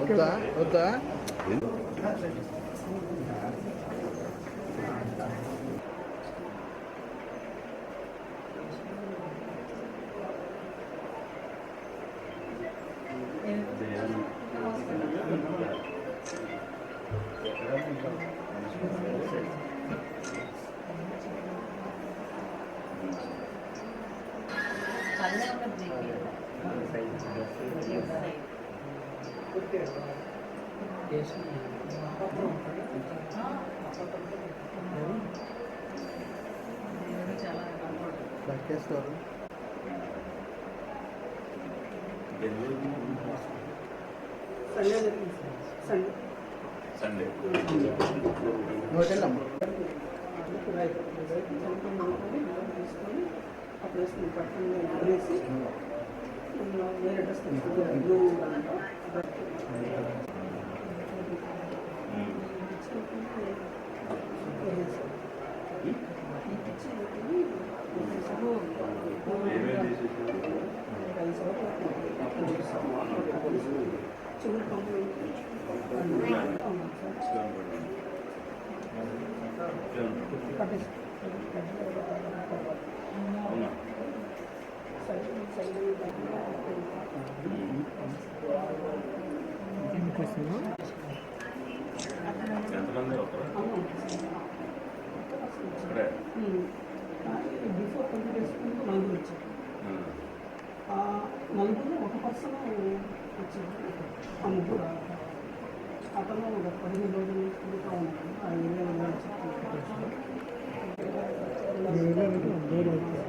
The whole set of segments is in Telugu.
వద్దా వద్దా బతికేస్తారు సండే నువ్వు వెళ్ళమ్మా వేరే డ్రెస్ బ్లూ వేరే చేసేసారు చెవులు బ్లూ కట్టేసి అవునా ఇక్కడే బిఫోర్ ట్వంటీ డేస్ ముందు నలుగురు వచ్చారు ఆ నలుగురు ఒక పర్సన్ వచ్చారు ఆ ముగ్గురు అతను ఒక పదిహేను రోజుల నుంచి తిరుగుతూ ఉన్నాడు ఆ ఏరియాలో 내려오세요.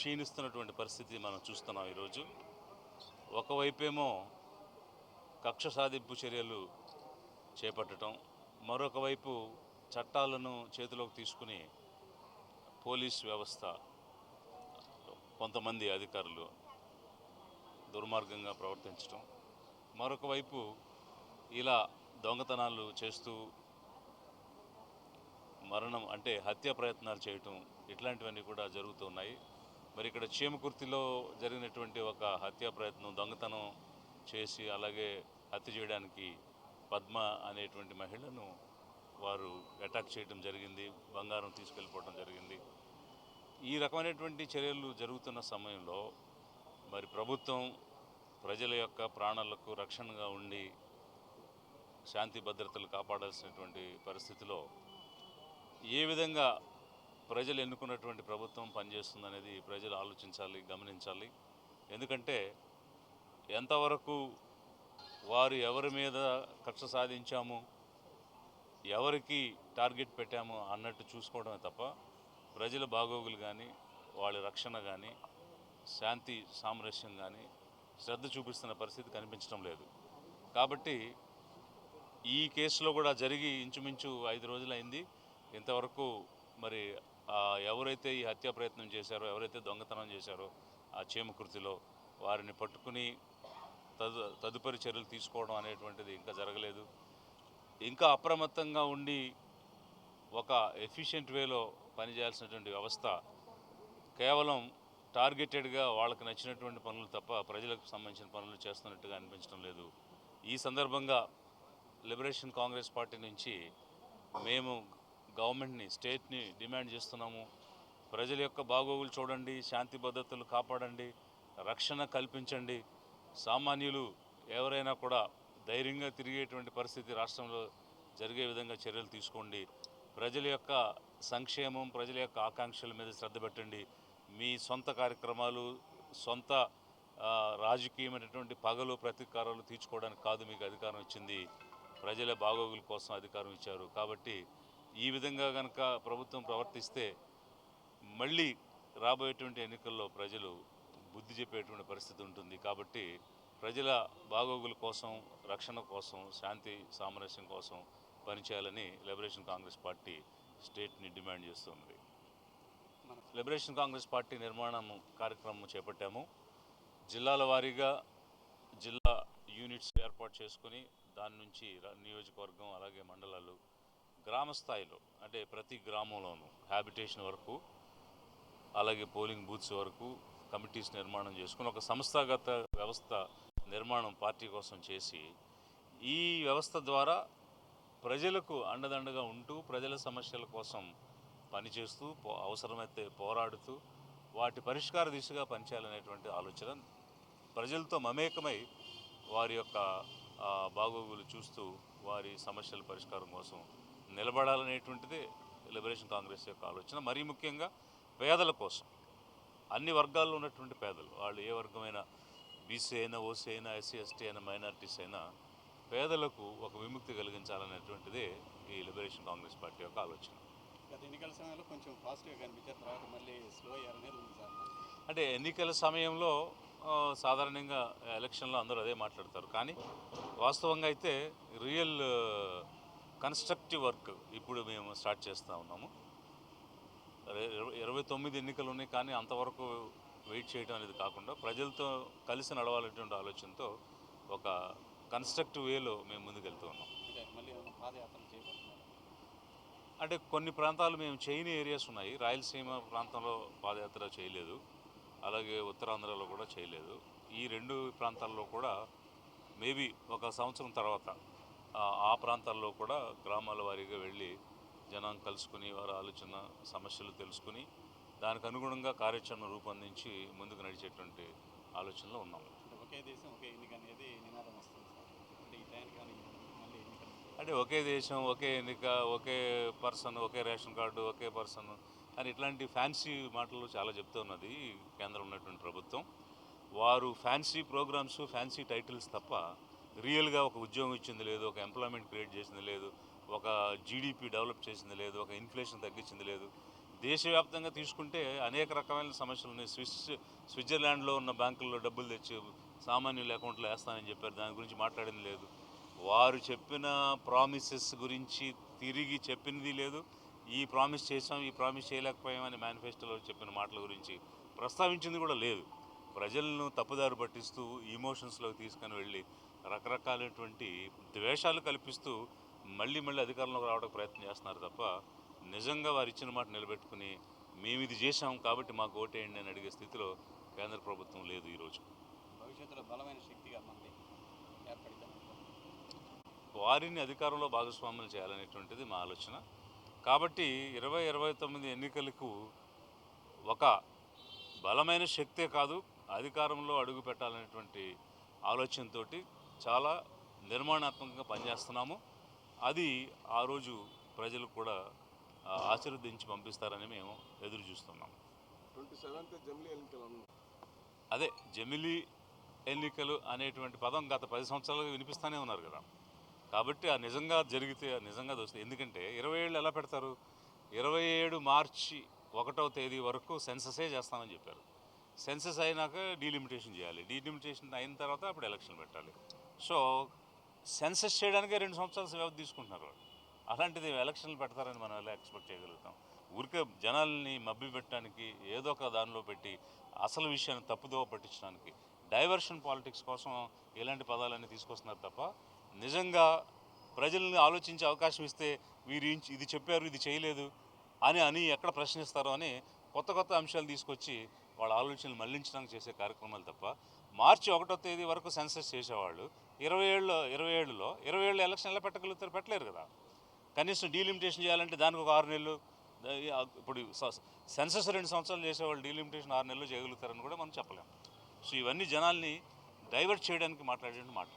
క్షీణిస్తున్నటువంటి పరిస్థితి మనం చూస్తున్నాం ఈరోజు. ఒకవైపేమో కక్ష సాధింపు చర్యలు చేపట్టడం మరొక వైపు చట్టాలను చేతిలోకి తీసుకుని పోలీస్ వ్యవస్థ కొంతమంది అధికారులు దుర్మార్గంగా ప్రవర్తించడం మరొక వైపు ఇలా దొంగతనాలు చేస్తూ మరణం అంటే హత్య ప్రయత్నాలు చేయటం ఇట్లాంటివన్నీ కూడా జరుగుతున్నాయి మరి ఇక్కడ చీమకుర్తిలో జరిగినటువంటి ఒక హత్య ప్రయత్నం దొంగతనం చేసి అలాగే హత్య చేయడానికి పద్మ అనేటువంటి మహిళను వారు అటాక్ చేయడం జరిగింది బంగారం తీసుకెళ్ళిపోవడం జరిగింది. ఈ రకమైనటువంటి చర్యలు జరుగుతున్న సమయంలో మరి ప్రభుత్వం ప్రజల యొక్క ప్రాణాలకు రక్షణగా ఉండి శాంతి భద్రతలు కాపాడాల్సినటువంటి పరిస్థితిలో ఏ విధంగా ప్రజలు ఎన్నుకున్నటువంటి ప్రభుత్వం పనిచేస్తుంది అనేది ప్రజలు ఆలోచించాలి గమనించాలి. ఎందుకంటే ఎంతవరకు వారు ఎవరి మీద కక్ష సాధించాము ఎవరికి టార్గెట్ పెట్టాము అన్నట్టు చూసుకోవడమే తప్ప ప్రజల బాగోగులు కానీ వాళ్ళ రక్షణ కానీ శాంతి సామరస్యం కానీ శ్రద్ధ చూపిస్తున్న పరిస్థితి కనిపించడం లేదు. కాబట్టి ఈ కేసులో కూడా జరిగి ఇంచుమించు ఐదు రోజులైంది. ఇంతవరకు మరి ఎవరైతే ఈ హత్య ప్రయత్నం చేశారో ఎవరైతే దొంగతనం చేశారో ఆ చీమకృతిలో వారిని పట్టుకుని తదు తదుపరి చర్యలు తీసుకోవడం అనేటువంటిది ఇంకా జరగలేదు. ఇంకా అప్రమత్తంగా ఉండి ఒక ఎఫిషియెంట్ వేలో పనిచేయాల్సినటువంటి వ్యవస్థ కేవలం టార్గెటెడ్గా వాళ్ళకి నచ్చినటువంటి పనులు తప్ప ప్రజలకు సంబంధించిన పనులు చేస్తున్నట్టుగా అనిపించడం లేదు. ఈ సందర్భంగా లిబరేషన్ కాంగ్రెస్ పార్టీ నుంచి మేము గవర్నమెంట్ని స్టేట్ని డిమాండ్ చేస్తున్నాము. ప్రజల యొక్క బాగోగులు చూడండి శాంతి భద్రతలు కాపాడండి రక్షణ కల్పించండి. సామాన్యులు ఎవరైనా కూడా ధైర్యంగా తిరిగేటువంటి పరిస్థితి రాష్ట్రంలో జరిగే విధంగా చర్యలు తీసుకోండి. ప్రజల యొక్క సంక్షేమం ప్రజల యొక్క ఆకాంక్షల మీద శ్రద్ధ పెట్టండి. మీ సొంత కార్యక్రమాలు సొంత రాజకీయమైనటువంటి పగలు ప్రతీకారాలు తీర్చుకోవడానికి కాదు మీకు అధికారం ఇచ్చింది. ప్రజల బాగోగుల కోసం అధికారం ఇచ్చారు. కాబట్టి ఈ విధంగా కనుక ప్రభుత్వం ప్రవర్తిస్తే మళ్ళీ రాబోయేటువంటి ఎన్నికల్లో ప్రజలు బుద్ధి చెప్పేటువంటి పరిస్థితి ఉంటుంది. కాబట్టి ప్రజల బాగోగుల కోసం రక్షణ కోసం శాంతి సామరస్యం కోసం పనిచేయాలని లిబరేషన్ కాంగ్రెస్ పార్టీ స్టేట్ని డిమాండ్ చేస్తుంది. లిబరేషన్ కాంగ్రెస్ పార్టీ నిర్మాణం కార్యక్రమం చేపట్టాము. జిల్లాల వారీగా జిల్లా యూనిట్స్ ఏర్పాటు చేసుకొని దాని నుంచి నియోజకవర్గం అలాగే మండలాలు గ్రామ స్థాయిలో అంటే ప్రతి గ్రామంలోనూ హ్యాబిటేషన్ వరకు అలాగే పోలింగ్ బూత్స్ వరకు కమిటీస్ నిర్మాణం చేసుకుని ఒక సంస్థాగత వ్యవస్థ నిర్మాణం పార్టీ కోసం చేసి ఈ వ్యవస్థ ద్వారా ప్రజలకు అండదండగా ఉంటూ ప్రజల సమస్యల కోసం పనిచేస్తూ పో- అవసరమైతే పోరాడుతూ వాటి పరిష్కార దిశగా పనిచేయాలనేటువంటి ఆలోచన ప్రజలతో మమేకమై వారి యొక్క బాగోగులు చూస్తూ వారి సమస్యల పరిష్కారం కోసం నిలబడాలనేటువంటిదే లిబరేషన్ కాంగ్రెస్ యొక్క ఆలోచన. మరీ ముఖ్యంగా పేదల కోసం. అన్ని వర్గాల్లో ఉన్నటువంటి పేదలు వాళ్ళు ఏ వర్గమైనా బీసీ అయినా ఓసీ అయినా ఎస్సీ ఎస్టీ అయినా మైనారిటీస్ అయినా పేదలకు ఒక విముక్తి కలిగించాలనేటువంటిదే ఈ లిబరేషన్ కాంగ్రెస్ పార్టీ యొక్క ఆలోచన. గత ఎన్నికల సమయంలో కొంచెం ఫాస్ట్గా కనిపించారు తర్వాత మళ్ళీ స్లో అయ్యారు అనేది ఉంది సార్. అంటే ఎన్నికల సమయంలో సాధారణంగా ఎలక్షన్లో అందరూ అదే మాట్లాడతారు. కానీ వాస్తవంగా అయితే రియల్ కన్స్ట్రక్టివ్ వర్క్ ఇప్పుడు మేము స్టార్ట్ చేస్తూ ఉన్నాము. ఇర- ఇరవై- తొమ్మిది ఎన్నికలు ఉన్నాయి కానీ అంతవరకు వెయిట్ చేయడం అనేది కాకుండా ప్రజలతో కలిసి నడవాలనేటువంటి ఆలోచనతో ఒక కన్స్ట్రక్టివ్ వేలో మేము ముందుకెళ్తూ ఉన్నాం. అంటే కొన్ని ప్రాంతాలు మేము చేయని ఏరియాస్ ఉన్నాయి. రాయలసీమ ప్రాంతంలో పాదయాత్ర చేయలేదు. అలాగే ఉత్తరాంధ్రలో కూడా చేయలేదు. ఈ రెండు ప్రాంతాల్లో కూడా మేబీ ఒక సంవత్సరం తర్వాత ఆ- ప్రాంతాల్లో కూడా గ్రామాల వారీగా వెళ్ళి జనం కలుసుకుని వారి ఆలోచన సమస్యలు తెలుసుకుని దానికి అనుగుణంగా కార్యాచరణ రూపొందించి ముందుకు నడిచేటువంటి ఆలోచనలో ఉన్నాము అంటే ఒకే దేశం ఒకే ఎన్నిక అనేది నినాదం వస్తుంది సార్. అంటే ఒకే దేశం ఒకే ఎన్నిక ఒకే పర్సన్ ఒకే రేషన్ కార్డు ఒకే పర్సన్ అని ఇట్లాంటి ఫ్యాన్సీ మాటలు చాలా చెప్తూ ఉన్నది కేంద్రం ఉన్నటువంటి ప్రభుత్వం. వారు ఫ్యాన్సీ ప్రోగ్రామ్స్ ఫ్యాన్సీ టైటిల్స్ తప్ప రియల్గా ఒక ఉద్యోగం ఇచ్చింది లేదు ఒక ఎంప్లాయ్మెంట్ క్రియేట్ చేసింది లేదు ఒక జీడిపి డెవలప్ చేసింది లేదు ఒక ఇన్ఫ్లేషన్ తగ్గించింది లేదు. దేశవ్యాప్తంగా తీసుకుంటే అనేక రకమైన సమస్యలు ఉన్నాయి. స్విస్ స్విట్జర్లాండ్లో ఉన్న బ్యాంకుల్లో డబ్బులు తెచ్చి సామాన్యుల అకౌంట్లో వేస్తానని చెప్పారు. దాని గురించి మాట్లాడింది లేదు. వారు చెప్పిన ప్రామిసెస్ గురించి తిరిగి చెప్పింది లేదు. ఈ ప్రామిస్ చేసాం ఈ ప్రామిస్ చేయలేకపోయామని మేనిఫెస్టోలో చెప్పిన మాటల గురించి ప్రస్తావించింది కూడా లేదు. ప్రజలను తప్పుదారు పట్టిస్తూ ఇమోషన్స్లోకి తీసుకొని వెళ్ళి రకరకాలైనటువంటి ద్వేషాలు కల్పిస్తూ మళ్ళీ మళ్ళీ అధికారంలోకి రావడానికి ప్రయత్నం చేస్తున్నారు తప్ప నిజంగా వారు ఇచ్చిన మాట నిలబెట్టుకుని మేము ఇది చేశాం కాబట్టి మాకు ఓటేయండి అని అడిగే స్థితిలో కేంద్ర ప్రభుత్వం లేదు ఈరోజు భవిష్యత్తులో బలమైన శక్తిగా వారిని అధికారంలో భాగస్వాములు చేయాలనేటువంటిది మా ఆలోచన. కాబట్టి ఇరవై ఇరవై తొమ్మిది ఎన్నికలకు ఒక బలమైన శక్తే కాదు అధికారంలో అడుగు పెట్టాలనేటువంటి ఆలోచనతోటి చాలా నిర్మాణాత్మకంగా పనిచేస్తున్నాము. అది ఆ రోజు ప్రజలు కూడా ఆశీర్వదించి పంపిస్తారని మేము ఎదురు చూస్తున్నాము. అదే జమిలీ ఎన్నికలు అనేటువంటి పదం గత పది సంవత్సరాలుగా వినిపిస్తూనే ఉన్నారు కదా. కాబట్టి ఆ నిజంగా జరిగితే నిజంగా అది వస్తుంది ఎందుకంటే ఇరవై ఏళ్ళు ఎలా పెడతారు? ఇరవై ఏడు మార్చి ఒకటవ తేదీ వరకు సెన్ససే చేస్తామని చెప్పారు. సెన్సస్ అయినాక డీలిమిటేషన్ చేయాలి. డీలిమిటేషన్ అయిన తర్వాత అప్పుడు ఎలక్షన్ పెట్టాలి. సో సెన్సస్ చేయడానికే రెండు సంవత్సరాలు వ్యవధి తీసుకుంటున్నారు వాళ్ళు. అలాంటిది ఎలక్షన్లు పెడతారని మనం ఎలా ఎక్స్పెక్ట్ చేయగలుగుతాం? ఊరికే జనాల్ని మబ్బి పెట్టడానికి ఏదో ఒక దానిలో పెట్టి అసలు విషయాన్ని తప్పుదోవ పట్టించడానికి డైవర్షన్ పాలిటిక్స్ కోసం ఇలాంటి పదాలన్నీ తీసుకొస్తున్నారు తప్ప నిజంగా ప్రజల్ని ఆలోచించే అవకాశం ఇస్తే వీరు ఇది చెప్పారు ఇది చేయలేదు అని అని ఎక్కడ ప్రశ్నిస్తారో అని కొత్త కొత్త అంశాలు తీసుకొచ్చి వాళ్ళ ఆలోచనలు మళ్ళించడానికి చేసే కార్యక్రమాలు తప్ప మార్చి ఒకటో తేదీ వరకు సెన్సస్ చేసేవాళ్ళు. ఇరవై ఏళ్ళు ఇరవై ఏళ్ళలో ఇరవై ఏళ్ళు ఎలక్షన్ ఎలా పెట్టగలుగుతారు పెట్టలేరు కదా. కనీసం డీలిమిటేషన్ చేయాలంటే దానికి ఒక ఆరు నెలలు ఇప్పుడు సెన్సస్ రెండు సంవత్సరాలు చేసేవాళ్ళు డీలిమిటేషన్ ఆరు నెలలు చేయగలుగుతారని కూడా మనం చెప్పలేము సో ఇవన్నీ జనాల్ని డైవర్ట్ చేయడానికి మాట్లాడేటువంటి మాట.